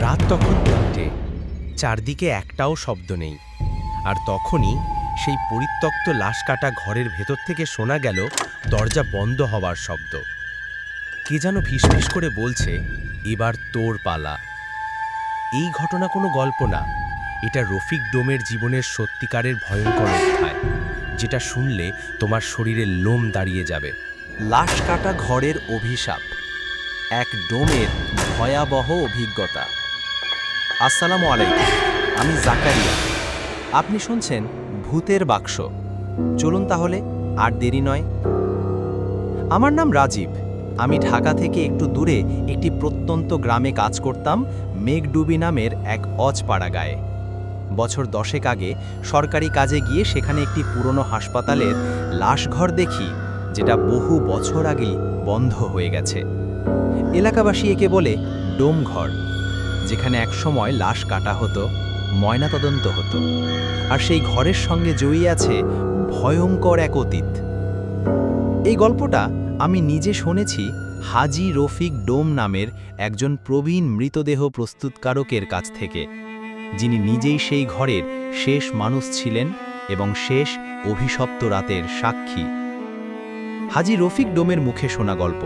রাত তখন তিনটে। চারদিকে একটাও শব্দ নেই। আর তখনই সেই পরিত্যক্ত লাশ কাটা ঘরের ভেতর থেকে শোনা গেল দরজা বন্ধ হওয়ার শব্দ। কে যেন ফিসফিস করে বলছে, এবার তোর পালা। এই ঘটনা কোনো গল্প না। এটা রফিক ডোমের জীবনের সত্যিকারের ভয়ঙ্কর অধ্যায়, যেটা শুনলে তোমার শরীরের লোম দাঁড়িয়ে যাবে। লাশ কাটা ঘরের অভিশাপ, এক ডোমের ভয়াবহ অভিজ্ঞতা। আসসালামু আলাইকুম, আমি জাকারিয়া। আপনি শুনছেন ভূতের বাক্স। চলুন তাহলে আর দেরি নয়। আমার নাম রাজীব। আমি ঢাকা থেকে একটু দূরে একটি প্রত্যন্ত গ্রামে কাজ করতাম, মেঘডুবি নামের এক অজপাড়া গায়ে বছর দশেক আগে সরকারি কাজে গিয়ে সেখানে একটি পুরনো হাসপাতালের লাশঘর দেখি, যেটা বহু বছর আগেই বন্ধ হয়ে গেছে। এলাকাবাসী একে বলে ডোমঘর। যেখানে একসময় লাশ কাটা হতো, ময়নাতদন্ত হতো। আর সেই ঘরের সঙ্গে জড়িয়ে আছে ভয়ঙ্কর এক অতীত। এই গল্পটা আমি নিজে শুনেছি হাজি রফিক ডোম নামের একজন প্রবীণ মৃতদেহ প্রস্তুতকারকের কাছ থেকে, যিনি নিজেই সেই ঘরের শেষ মানুষ ছিলেন এবং শেষ অভিশপ্ত রাতের সাক্ষী। হাজি রফিক ডোমের মুখে শোনা গল্প।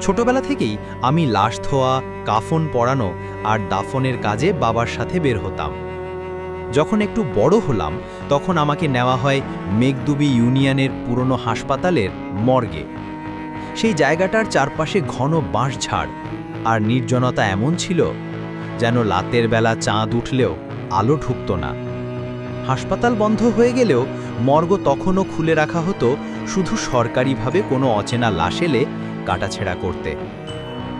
ছোটবেলা থেকেই আমি লাশ ধোয়া, কাফন পরানো আর দাফনের কাজে বাবার সাথে বের হতাম। যখন একটু বড় হলাম, তখন আমাকে নেওয়া হয় মেঘদুবি ইউনিয়নের পুরনো হাসপাতালের মর্গে। সেই জায়গাটার চারপাশে ঘন বাঁশঝাড় আর নির্জনতা এমন ছিল যেন রাতের বেলা চাঁদ উঠলেও আলো ঢুকত না। হাসপাতাল বন্ধ হয়ে গেলেও মর্গ তখনও খুলে রাখা হতো শুধু সরকারিভাবে কোনো অচেনা লাশ এলে কাটাছেড়া করতে।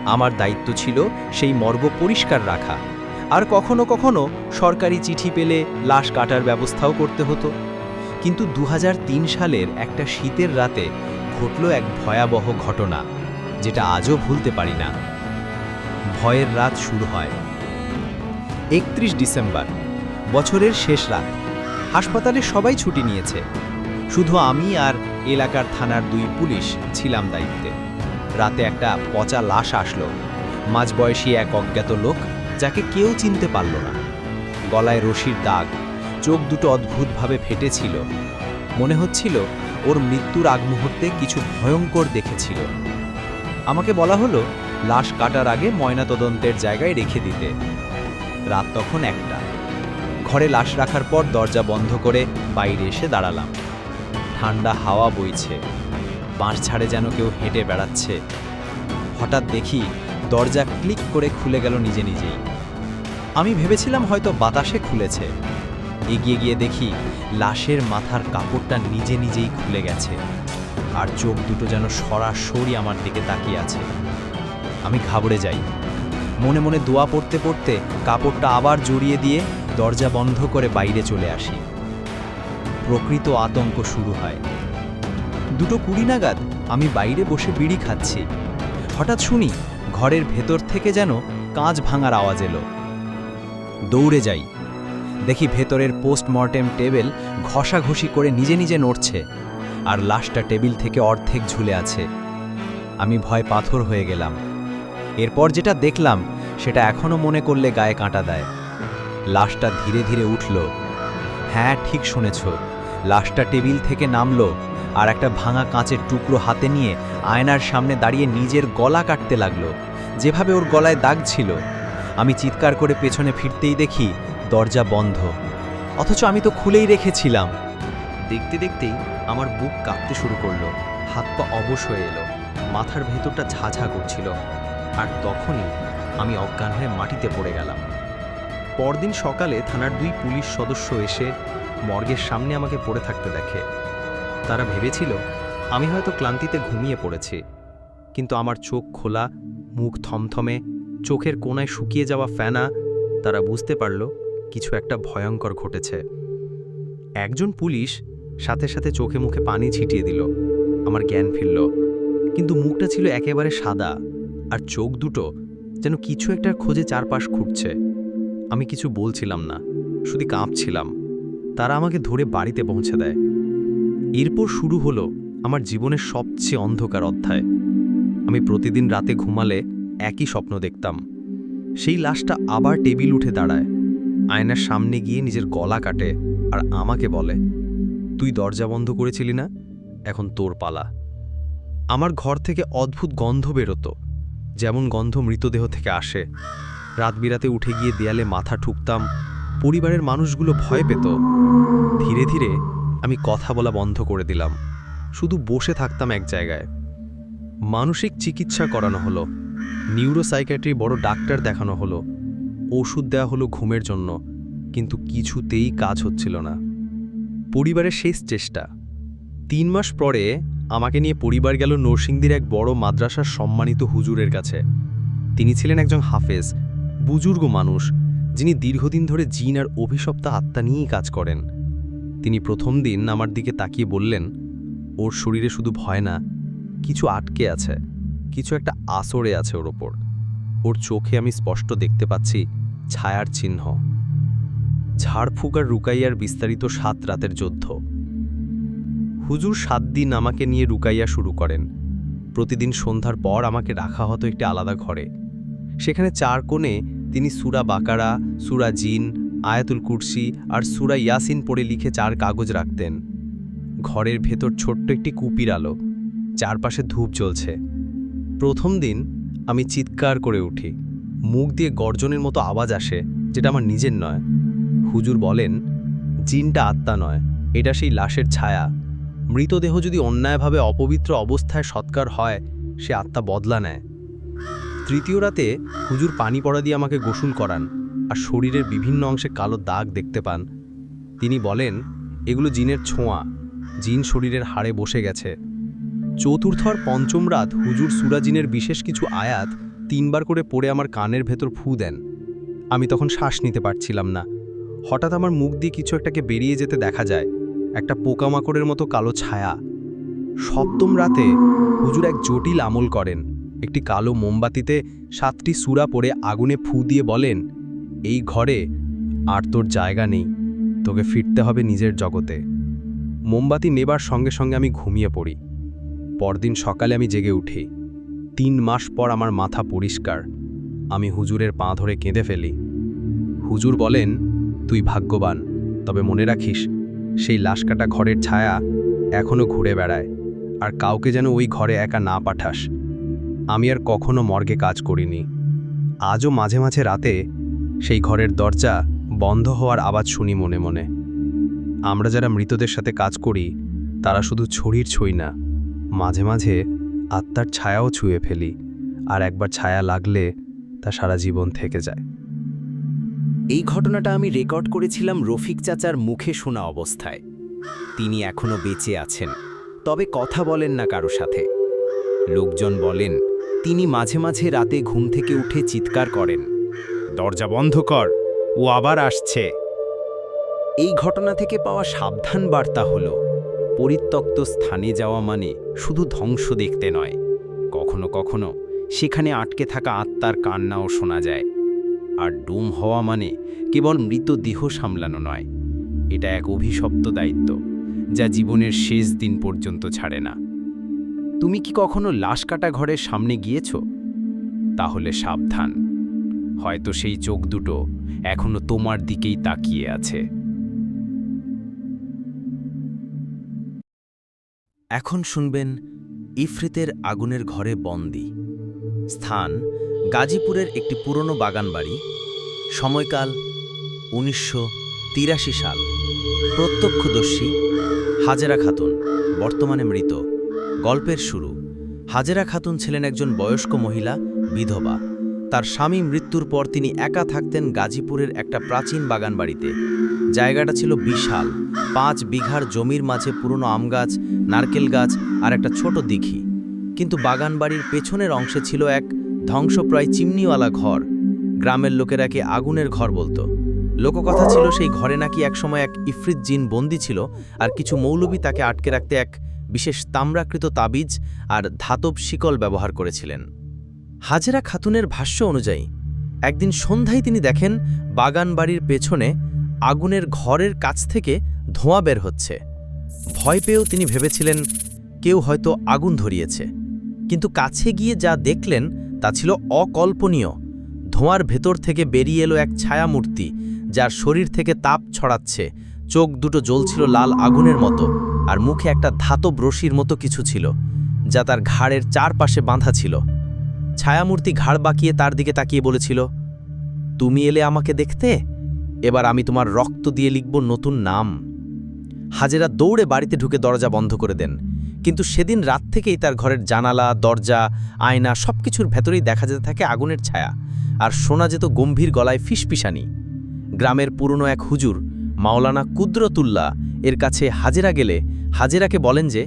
আমার দায়িত্ব ছিল সেই মর্গ পরিষ্কার রাখা। আর কখনো কখনো সরকারি চিঠি পেলে লাশ কাটার ব্যবস্থাও করতে হতো। কিন্তু দু হাজার তিন সালের একটা শীতের রাতে ঘটল এক ভয়াবহ ঘটনা, যেটা আজও ভুলতে পারি না। ভয়ের রাত শুরু হয়। একত্রিশ ডিসেম্বর, বছরের শেষ রাত। হাসপাতালে সবাই ছুটি নিয়েছে। শুধু আমি আর এলাকার থানার দুই পুলিশ ছিলাম দায়িত্বে। রাতে একটা পচা লাশ আসলো। মাঝবয়সী এক অজ্ঞাত লোক যাকে কেউ চিনতে পারল না। গলায় রশির দাগ, চোখ দুটো অদ্ভুতভাবে ফেটেছিল। মনে হচ্ছিল ওর মৃত্যুর আগ মুহূর্তে কিছু ভয়ঙ্কর দেখেছিল। আমাকে বলা হলো, লাশ কাটার আগে ময়নাতদন্তের জায়গায় রেখে দিতে। রাত তখন একটা। ঘরে লাশ রাখার পর দরজা বন্ধ করে বাইরে এসে দাঁড়ালাম। ঠান্ডা হাওয়া বইছে। বাঁশ ছাড়ে যেন কেউ হেঁটে বেড়াচ্ছে। হঠাৎ দেখি দরজা ক্লিক করে খুলে গেল নিজে নিজেই। আমি ভেবেছিলাম হয়তো বাতাসে খুলেছে। এগিয়ে গিয়ে দেখি লাশের মাথার কাপড়টা নিজে নিজেই খুলে গেছে। আর চোখ দুটো যেন সরাসরি আমার দিকে তাকিয়ে আছে। আমি ঘাবড়ে যাই। মনে মনে দোয়া পড়তে পড়তে কাপড়টা আবার জড়িয়ে দিয়ে দরজা বন্ধ করে বাইরে চলে আসি। প্রকৃত আতঙ্ক শুরু হয়। দুটো কুড়ি নাগাদ আমি বাইরে বসে বিড়ি খাচ্ছি। হঠাৎ শুনি ঘরের ভেতর থেকে যেন কাঁচ ভাঙার আওয়াজ এলো। দৌড়ে যাই। দেখি ভেতরের পোস্টমর্টেম টেবিল ঘষাঘষি করে নিজে নিজে নড়ছে আর লাশটা টেবিল থেকে অর্ধেক ঝুলে আছে। আমি ভয় পাথর হয়ে গেলাম। এরপর যেটা দেখলাম, সেটা এখনও মনে করলে গায়ে কাঁটা দেয়। লাশটা ধীরে ধীরে উঠল। হ্যাঁ ঠিক শুনেছ। লাশটা টেবিল থেকে নামলো আর একটা ভাঙা কাঁচের টুকরো হাতে নিয়ে আয়নার সামনে দাঁড়িয়ে নিজের গলা কাটতে লাগল। যেভাবে ওর গলায় দাগ ছিল। আমি চিৎকার করে পেছনে ফিরতেই দেখি দরজা বন্ধ। অথচ আমি তো খুলেই রেখেছিলাম। দেখতে দেখতেই আমার বুক কাঁপতে শুরু করল। হাত পা অবশ হয়ে এলো। মাথার ভেতরটা ঝাঝা করছিল। আর তখনই আমি অজ্ঞান হয়ে মাটিতে পড়ে গেলাম। পরদিন সকালে থানার দুই পুলিশ সদস্য এসে মর্গের সামনে আমাকে পড়ে থাকতে দেখে। তারা ভেবেছিল, আমি হয়তো ক্লান্তিতে ঘুমিয়ে পড়েছি, কিন্তু আমার চোখ খোলা, মুখ থমথমে, চোখের কোনায় শুকিয়ে যাওয়া ফ্যানা তারা বুঝতে পারল কিছু একটা ভয়ঙ্কর ঘটেছে। একজন পুলিশ সাথে সাথে চোখে মুখে পানি ছিটিয়ে দিল, আমার জ্ঞান ফিরল, কিন্তু মুখটা ছিল একেবারে সাদা আর চোখ দুটো যেন কিছু একটার খোঁজে চারপাশ খুঁটছে আমি কিছু বলছিলাম না, শুধু কাঁপছিলাম, তারা আমাকে ধরে বাড়িতে পৌঁছে দেয়। এরপর শুরু হলো আমার জীবনের সবচেয়ে অন্ধকার অধ্যায়। আমি প্রতিদিন রাতে ঘুমালে একই স্বপ্ন দেখতাম। সেই লাশটা আবার টেবিল উঠে দাঁড়ায়। আয়নার সামনে গিয়ে নিজের গলা কাটে আর আমাকে বলে, তুই দরজা বন্ধ করেছিলি না? এখন তোর পালা। আমার ঘর থেকে অদ্ভুত গন্ধ বেরোতো, যেমন গন্ধ মৃতদেহ থেকে আসে। রাত বিরাতে উঠে গিয়ে দেয়ালে মাথা ঠুকতাম, পরিবারের মানুষগুলো ভয় পেত। ধীরে ধীরে আমি কথা বলা বন্ধ করে দিলাম। শুধু বসে থাকতাম এক জায়গায়। মানসিক চিকিৎসা করানো হলো। নিউরোসাইকিয়াট্রি বড় ডাক্তার দেখানো হলো। ওষুধ দেওয়া হলো ঘুমের জন্য, কিন্তু কিছুতেই কাজ হচ্ছিল না। পরিবারের শেষ চেষ্টা। তিন মাস পরে আমাকে নিয়ে পরিবার গেল নরসিংদীর এক বড় মাদ্রাসার সম্মানিত হুজুরের কাছে। তিনি ছিলেন একজন হাফেজ, বুজুর্গ মানুষ, যিনি দীর্ঘদিন ধরে জিন আর অভিশপ্তা আত্মা নিয়েই কাজ করেন। তিনি প্রথম দিন আমার দিকে তাকিয়ে বললেন, ওর শরীরে শুধু ভয় না, কিছু আটকে আছে, কিছু একটা আসরে আছে ওর ওপর। ওর চোখে আমি স্পষ্ট দেখতে পাচ্ছি ছায়ার চিহ্ন। ঝাড়ফুক আর রুকাইয়ার বিস্তারিত সাত রাতের যুদ্ধ। হুজুর সাত দিন আমাকে নিয়ে রুকাইয়া শুরু করেন। প্রতিদিন সন্ধ্যার পর আমাকে রাখা হতো একটি আলাদা ঘরে। সেখানে চার কোণে তিনি সুরা বাকারা, সুরা জিন আয়াতুল কুরসি আর সুরা ইয়াসিন পড়ে লিখে চার কাগজ রাখতেন। ঘরের ভেতর ছোট্ট একটি কুপির আলো, চারপাশে ধূপ জ্বলছে। প্রথম দিন আমি চিৎকার করে উঠি। মুখ দিয়ে গর্জনের মতো আওয়াজ আসে, যেটা আমার নিজের নয়। হুজুর বলেন, জিনটা আত্মা নয়, এটা সেই লাশের ছায়া। মৃতদেহ যদি অন্যায়ভাবে অপবিত্র অবস্থায় সৎকার হয়, সে আত্মা বদলা নেয়। তৃতীয় রাতে হুজুর পানি পড়া দিয়ে আমাকে গোসল করান। আর শরীরের বিভিন্ন অংশে কালো দাগ দেখতে পান। তিনি বলেন, এগুলো জিনের ছোঁয়া। জিন শরীরের হাড়ে বসে গেছে। চতুর্থ আর পঞ্চম রাত হুজুর সুরাজিনের বিশেষ কিছু আয়াত তিনবার করে পড়ে আমার কানের ভেতর ফু দেন। আমি তখন শ্বাস নিতে পারছিলাম না। হঠাৎ আমার মুখ দিয়ে কিছু একটাকে বেরিয়ে যেতে দেখা যায়। একটা পোকামাকড়ের মতো কালো ছায়া। সপ্তম রাতে হুজুর এক জটিল আমল করেন। একটি কালো মোমবাতিতে সাতটি সুরা পড়ে আগুনে ফু দিয়ে বলেন এই ঘরে আর তোর জায়গা নেই। তোকে ফিরতে হবে নিজের জগতে। মোমবাতি নেবার সঙ্গে সঙ্গে আমি ঘুমিয়ে পড়ি। পরদিন সকালে আমি জেগে উঠি। তিন মাস পর আমার মাথা পরিষ্কার। আমি হুজুরের পা ধরে কেঁদে ফেলি। হুজুর বলেন, তুই ভাগ্যবান, তবে মনে রাখিস, সেই লাশকাটা ঘরের ছায়া এখনও ঘুরে বেড়ায়, আর কাউকে যেন ওই ঘরে একা না পাঠাস। আমি আর কখনো মর্গে কাজ করিনি। আজও মাঝে মাঝে রাতে সেই ঘরের দরজা বন্ধ হওয়ার আওয়াজ শুনি মনে মনে। আমরা যারা মৃতদের সাথে কাজ করি, তারা শুধু ছড়ির ছই না, মাঝে মাঝে আত্মার ছায়াও ছুঁয়ে ফেলি, আর একবার ছায়া লাগলে তা সারা জীবন থেকে যায়। এই ঘটনাটা আমি রেকর্ড করেছিলাম রফিক চাচার মুখে শোনা অবস্থায়। তিনি এখনও বেঁচে আছেন, তবে কথা বলেন না কারও সাথে। লোকজন বলেন, তিনি মাঝে মাঝে রাতে ঘুম থেকে উঠে চিৎকার করেন। দরজা বন্ধ কর, ও আবার আসছে। এই ঘটনা থেকে পাওয়া সাবধান বার্তা হল, পরিত্যক্ত স্থানে যাওয়া মানে শুধু ধ্বংস দেখতে নয়। কখনো কখনো সেখানে আটকে থাকা আত্মার কান্নাও শোনা যায়। আর ডুম হওয়া মানে কেবল মৃতদেহ সামলানো নয়। এটা এক অভিশপ্ত দায়িত্ব, যা জীবনের শেষ দিন পর্যন্ত ছাড়ে না। তুমি কি কখনো লাশ কাটা ঘরের সামনে গিয়েছ? তাহলে সাবধান। হয়তো সেই চোখ দুটো এখনও তোমার দিকেই তাকিয়ে আছে। এখন শুনবেন ইফরিতের আগুনের ঘরে বন্দি। স্থান গাজীপুরের একটি পুরনো বাগানবাড়ি, সময়কাল উনিশশো তিরাশি সাল। প্রত্যক্ষদর্শী হাজেরা খাতুন, বর্তমানে মৃত। গল্পের শুরু, হাজেরা খাতুন ছিলেন একজন বয়স্ক মহিলা, বিধবা। তার স্বামী মৃত্যুর পর তিনি একা থাকতেন গাজীপুরের একটা প্রাচীন বাগানবাড়িতে। জায়গাটা ছিল বিশাল। পাঁচ বিঘার জমির মাঝে পুরনো আম গাছ, নারকেল গাছ আর একটা ছোট দিঘি। কিন্তু বাগানবাড়ির পেছনের অংশে ছিল এক ধ্বংসপ্রায় চিমনিওয়ালা ঘর। গ্রামের লোকেরাকে আগুনের ঘর বলতো। লোককথা ছিল সেই ঘরে নাকি একসময় এক ইফরিত জিন বন্দি ছিল আর কিছু মৌলবি তাকে আটকে রাখতে এক বিশেষ তাম্রাকৃত তাবিজ আর ধাতব শিকল ব্যবহার করেছিলেন। হাজেরা খাতুনের ভাষ্য অনুযায়ী, একদিন সন্ধ্যায় তিনি দেখেন বাগান বাড়ির পেছনে আগুনের ঘরের কাছ থেকে ধোঁয়া বের হচ্ছে। ভয় পেয়েও তিনি ভেবেছিলেন, কেউ হয়তো আগুন ধরিয়েছে। কিন্তু কাছে গিয়ে যা দেখলেন, তা ছিল অকল্পনীয়। ধোঁয়ার ভেতর থেকে বেরিয়ে এলো এক ছায়ামূর্তি, যার শরীর থেকে তাপ ছড়াচ্ছে। চোখ দুটো জ্বলছিল লাল আগুনের মতো, আর মুখে একটা ধাতব রশির মতো কিছু ছিল, যা তার ঘাড়ের চারপাশে বাঁধা ছিল। ছায়ামূর্তি ঘাড় বাঁকিয়ে তার দিকে তাকিয়ে বলেছিল, তুমি এলে আমাকে দেখতে? এবার আমি তোমার রক্ত দিয়ে লিখব নতুন নাম। হাজেরা দৌড়ে বাড়িতে ঢুকে দরজা বন্ধ করে দেন। কিন্তু সেদিন রাত থেকেই তার ঘরের জানালা, দরজা, আয়না সব কিছুর ভেতরেই দেখা যেতে থাকে আগুনের ছায়া। আর শোনা যেত গম্ভীর গলায় ফিসফিসানি। গ্রামের পুরনো এক হুজুর, মাওলানা কুদ্রতুল্লা এর কাছে হাজেরা গেলে হাজেরাকে বলেন যে,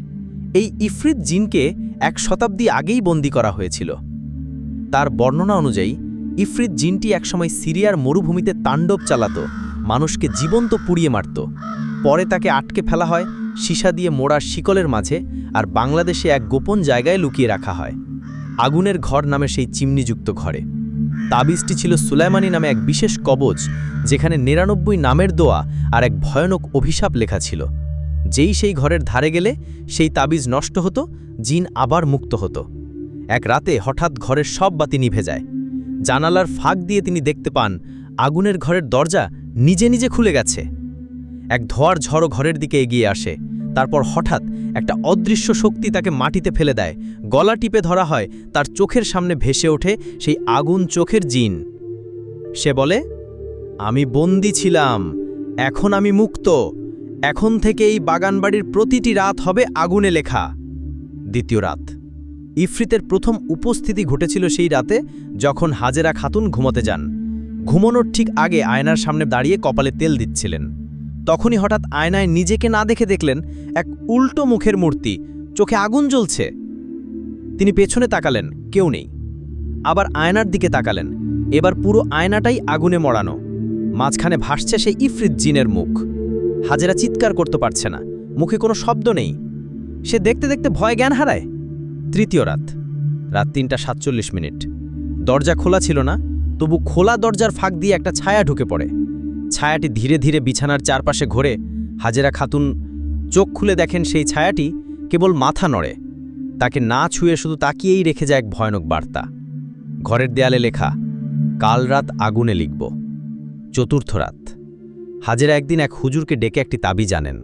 এই ইফরিত জিনকে এক শতাব্দী আগেই বন্দি করা হয়েছিল। তার বর্ণনা অনুযায়ী, ইফরিত জিনটি একসময় সিরিয়ার মরুভূমিতে তাণ্ডব চালাত, মানুষকে জীবন্ত পুড়িয়ে মারত। পরে তাকে আটকে ফেলা হয়, সীসা দিয়ে মোড়ার শিকলের মাঝে আর বাংলাদেশে এক গোপন জায়গায় লুকিয়ে রাখা হয়। আগুনের ঘর নামে সেই চিমনিযুক্ত ঘরে। তাবিজটি ছিল সুলাইমানি নামে এক বিশেষ কবচ, যেখানে নিরানব্বই নামের দোয়া আর এক ভয়ানক অভিশাপ লেখা ছিল। যেই সেই ঘরের ধারে গেলে সেই তাবিজ নষ্ট হতো, জিন আবার মুক্ত হতো। এক রাতে হঠাৎ ঘরের সব বাতি নিভে যায়। জানালার ফাঁক দিয়ে তিনি দেখতে পান, আগুনের ঘরের দরজা নিজে নিজে খুলে গেছে। এক ধোয়ার ঝড়ো ঘরের দিকে এগিয়ে আসে। তারপর হঠাৎ একটা অদৃশ্য শক্তি তাকে মাটিতে ফেলে দেয়। গলা টিপে ধরা হয়, তার চোখের সামনে ভেসে ওঠে সেই আগুন চোখের জিন। সে বলে, আমি বন্দি ছিলাম, এখন আমি মুক্ত। এখন থেকে এই বাগানবাড়ির প্রতিটি রাত হবে আগুনে লেখা। দ্বিতীয় রাত। ইফরিতের প্রথম উপস্থিতি ঘটেছিল সেই রাতে, যখন হাজেরা খাতুন ঘুমোতে যান। ঘুমানোর ঠিক আগে আয়নার সামনে দাঁড়িয়ে কপালে তেল দিচ্ছিলেন। তখনই হঠাৎ আয়নায় নিজেকে না দেখে দেখলেন এক উল্টো মুখের মূর্তি। চোখে আগুন জ্বলছে। তিনি পেছনে তাকালেন, কেউ নেই। আবার আয়নার দিকে তাকালেন। এবার পুরো আয়নাটাই আগুনে মড়ানো। মাঝখানে ভাসছে সেই ইফরিত জিনের মুখ। হাজেরা চিৎকার করতে পারছে না। মুখে কোনো শব্দ নেই। সে দেখতে দেখতে ভয় জ্ঞান হারায়। তৃতীয় রাত। রাত তিনটা সাতচল্লিশ মিনিট। দরজা খোলা ছিল না, তবু খোলা দরজার ফাঁক দিয়ে একটা ছায়া ঢুকে পড়ে। ছায়াটি ধীরে ধীরে বিছানার চারপাশে ঘোরে। হাজেরা খাতুন চোখ খুলে দেখেন সেই ছায়াটি কেবল মাথা নড়ে। তাকে না ছুঁয়ে শুধু তাকিয়েই রেখে যায় এক ভয়ানক বার্তা। ঘরের দেয়ালে লেখা, কাল রাত আগুনে লিখব। চতুর্থ রাত। হাজেরা একদিন এক হুজুরকে ডেকে একটি তাবি আনেন।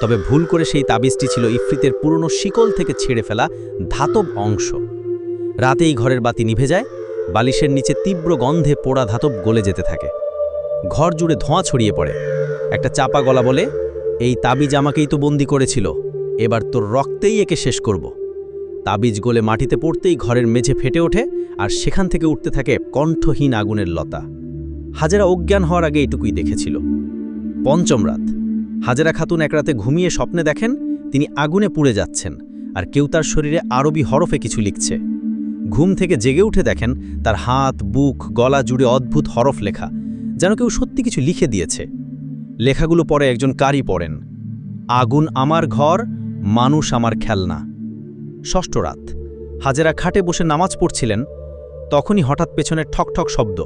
তবে ভুল করে সেই তাবিজটি ছিল ইফরিতের পুরনো শিকল থেকে ছেড়ে ফেলা ধাতব অংশ। রাতেই ঘরের বাতি নিভে যায়, বালিশের নিচে তীব্র গন্ধে পোড়া ধাতব গলে যেতে থাকে। ঘর জুড়ে ধোঁয়া ছড়িয়ে পড়ে। একটা চাপা গলা বলে, এই তাবিজ আমাকেই তো বন্দি করেছিল, এবার তোর রক্তেই একে শেষ করব। তাবিজ গলে মাটিতে পড়তেই ঘরের মেঝে ফেটে ওঠে আর সেখান থেকে উঠতে থাকে কণ্ঠহীন আগুনের লতা। হাজারা অজ্ঞান হওয়ার আগে এটুকুই দেখেছিল। পঞ্চম রাত। হাজারা খাতুন এক রাতে ঘুমিয়ে স্বপ্নে দেখেন তিনি আগুনে পুড়ে যাচ্ছেন আর কেউ তার শরীরে আরবি হরফে কিছু লিখছে। ঘুম থেকে জেগে উঠে দেখেন তার হাত, বুক, গলা জুড়ে অদ্ভুত হরফ লেখা, যেন কেউ সত্যি কিছু লিখে দিয়েছে। লেখাগুলো পরে একজন কারি পড়েন, আগুন আমার ঘর, মানুষ আমার খেলনা। ষষ্ঠ রাত, হাজেরা খাটে বসে নামাজ পড়ছিলেন, তখনই হঠাৎ পেছনে ঠকঠক শব্দ।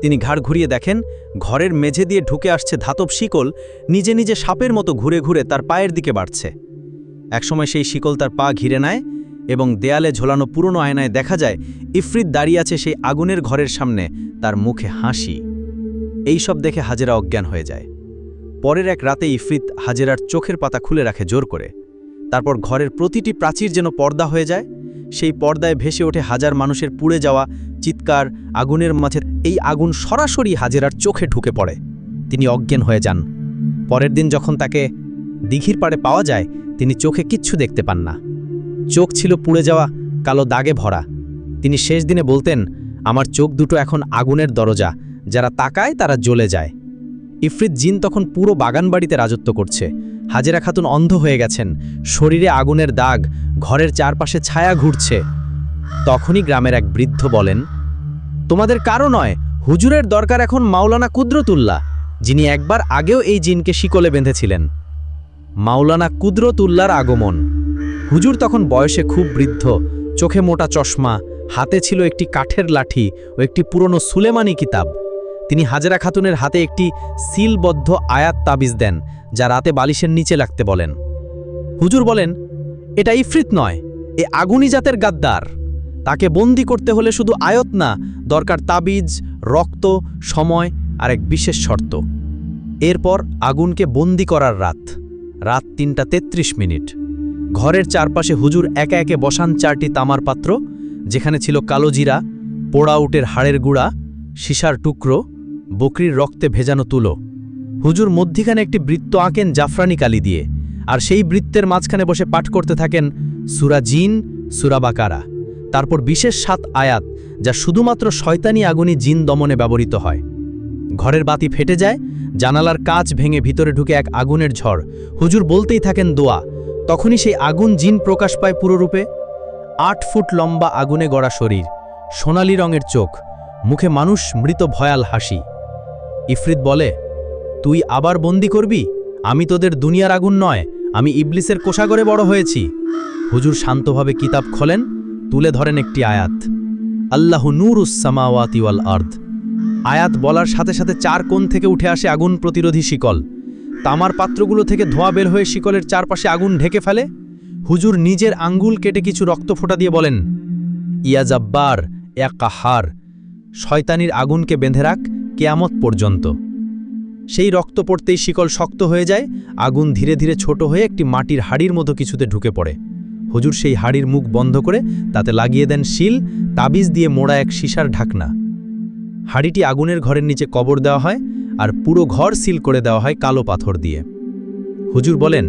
তিনি ঘাড় ঘুরিয়ে দেখেন, ঘরের মেঝে দিয়ে ঢুকে আসছে ধাতব শিকল, নিজে নিজে সাপের মতো ঘুরে ঘুরে তার পায়ের দিকে বাড়ছে। একসময় সেই শিকল তার পা ঘিরে নেয় এবং দেয়ালে ঝোলানো পুরনো আয়নায় দেখা যায়, ইফরিত দাঁড়িয়ে আছে সেই আগুনের ঘরের সামনে, তার মুখে হাসি। এই সব দেখে হাজেরা অজ্ঞান হয়ে যায়। পরের এক রাতে ইফরিত হাজেরার চোখের পাতা খুলে রাখে জোর করে। তারপর ঘরের প্রতিটি প্রাচীর যেন পর্দা হয়ে যায় সেই পর্দায় ভেসে ওঠে হাজার মানুষের পুড়ে যাওয়া, চিৎকার, আগুনের মাঝে এই আগুন সরাসরি হাজেরার চোখে ঢুকে পড়ে। তিনি অজ্ঞান হয়ে যান। পরের দিন যখন তাকে দিঘির পাড়ে পাওয়া যায়, তিনি চোখে কিচ্ছু দেখতে পান না। চোখ ছিল পুড়ে যাওয়া, কালো দাগে ভরা। তিনি শেষ দিনে বলতেন, আমার চোখ দুটো এখন আগুনের দরজা, যারা তাকায় তারা জ্বলে যায়। ইফরিত জিন তখন পুরো বাগানবাড়িতে রাজত্ব করছে। হাজেরা খাতুন অন্ধ হয়ে গেছেন। শরীরে আগুনের দাগ, ঘরের চারপাশে ছায়া ঘুরছে। তখনই গ্রামের এক বৃদ্ধ বলেন, তোমাদের কারও নয়, হুজুরের দরকার এখন মাওলানা কুদরতুল্লাহ, যিনি একবার আগেও এই জিনকে শিকলে বেঁধেছিলেন। মাওলানা কুদরতুল্লার আগমন। হুজুর তখন বয়সে খুব বৃদ্ধ, চোখে মোটা চশমা, হাতে ছিল একটি কাঠের লাঠি ও একটি পুরনো সুলেমানি কিতাব। তিনি হাজেরা খাতুনের হাতে একটি সিলবদ্ধ আয়াত তাবিজ দেন, যা রাতে বালিশের নিচে রাখতে বলেন। হুজুর বলেন, এটা ইফরিত নয়, এ আগুনি জাতের গাদ্দার। তাকে বন্দি করতে হলে শুধু আয়ত না, দরকার তাবিজ, রক্ত, সময়, আর এক বিশেষ শর্ত। এরপর আগুনকে বন্দি করার রাত রাত তিনটা তেত্রিশ মিনিট। ঘরের চারপাশে হুজুর একে একে বসান চারটি তামার পাত্র, যেখানে ছিল কালো জিরা, পোড়া উটের হাড়ের গুঁড়া, সিসার টুকরো বকরির রক্তে ভেজানো তুলো। হুজুর মধ্যিখানে একটি বৃত্ত আঁকেন জাফরানি কালি দিয়ে, আর সেই বৃত্তের মাঝখানে বসে পাঠ করতে থাকেন সুরা জিন, সুরা বাকারা। তারপর বিশেষ সাত আয়াত, যা শুধুমাত্র শয়তানি আগুনি জিন দমনে ব্যবহৃত হয়। ঘরের বাতি ফেটে যায়, জানালার কাচ ভেঙে ভিতরে ঢুকে এক আগুনের ঝড়। হুজুর বলতেই থাকেন দোয়া। তখনই সেই আগুন জিন প্রকাশ পায় পুরোরূপে আট ফুট লম্বা আগুনে গড়া শরীর, সোনালি রঙের চোখ, মুখে মানুষ মৃত ভয়াল হাসি। ইফরিত বলে, তুই আবার বন্দি করবি? আমি তোদের দুনিয়ার আগুন নয়, আমি ইবলিসের কোষাগরে বড় হয়েছি। হুজুর শান্তভাবে কিতাব খোলেন, তুলে ধরেন একটি আয়াত। আল্লাহ নূরুসামাওয়াতি ওয়াল আর্দ। আয়াত বলার সাথে সাথে চার কোণ থেকে উঠে আসে আগুন প্রতিরোধী শিকল। তামার পাত্রগুলো থেকে ধোঁয়া বের হয়ে শিকলের চারপাশে আগুন ঢেকে ফেলে। হুজুর নিজের আঙ্গুল কেটে কিছু রক্ত ফোটা দিয়ে বলেন, ইয়া জাব্বার ইয়া কাহার, শয়তানির আগুনকে বেঁধে রাখ কেয়ামত পর্যন্ত। সেই রক্ত পড়তেই শিকল শক্ত হয়ে যায়, আগুন ধীরে ধীরে ছোট হয়ে একটি মাটির হাড়ির মতো কিছুতে ঢুকে পড়ে। হুজুর সেই হাড়ির মুখ বন্ধ করে তাতে লাগিয়ে দেন শিল, তাবিজ দিয়ে মোড়া এক সীসার ঢাকনা। হাড়িটি আগুনের ঘরের নিচে কবর দেওয়া হয় আর পুরো ঘর সিল করে দেওয়া হয় কালো পাথর দিয়ে। হুজুর বলেন,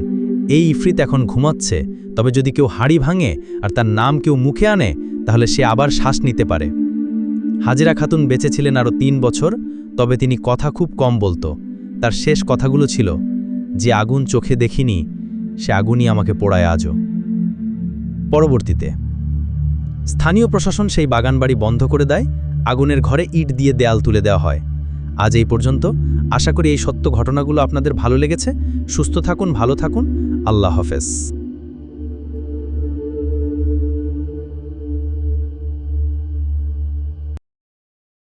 এই ইফরিত এখন ঘুমাচ্ছে, তবে যদি কেউ হাড়ি ভাঙে আর তার নাম কেউ মুখে আনে, তাহলে সে আবার শ্বাস নিতে পারে। হাজিরা খাতুন বেঁচে ছিলেন আরও তিন বছর তবে তিনি কথা খুব কম বলতো। তার শেষ কথাগুলো ছিল, যে আগুন চোখে দেখিনি, সে আগুনই আমাকে পোড়ায় আজও। পরবর্তীতে, স্থানীয় প্রশাসন সেই বাগানবাড়ি বন্ধ করে দেয়, আগুনের ঘরে ইট দিয়ে দেয়াল তুলে দেওয়া হয়। আজ এই পর্যন্ত আশা করি এই সত্য ঘটনাগুলো আপনাদের ভালো লেগেছে। সুস্থ থাকুন, ভালো থাকুন। আল্লাহ হাফেজ।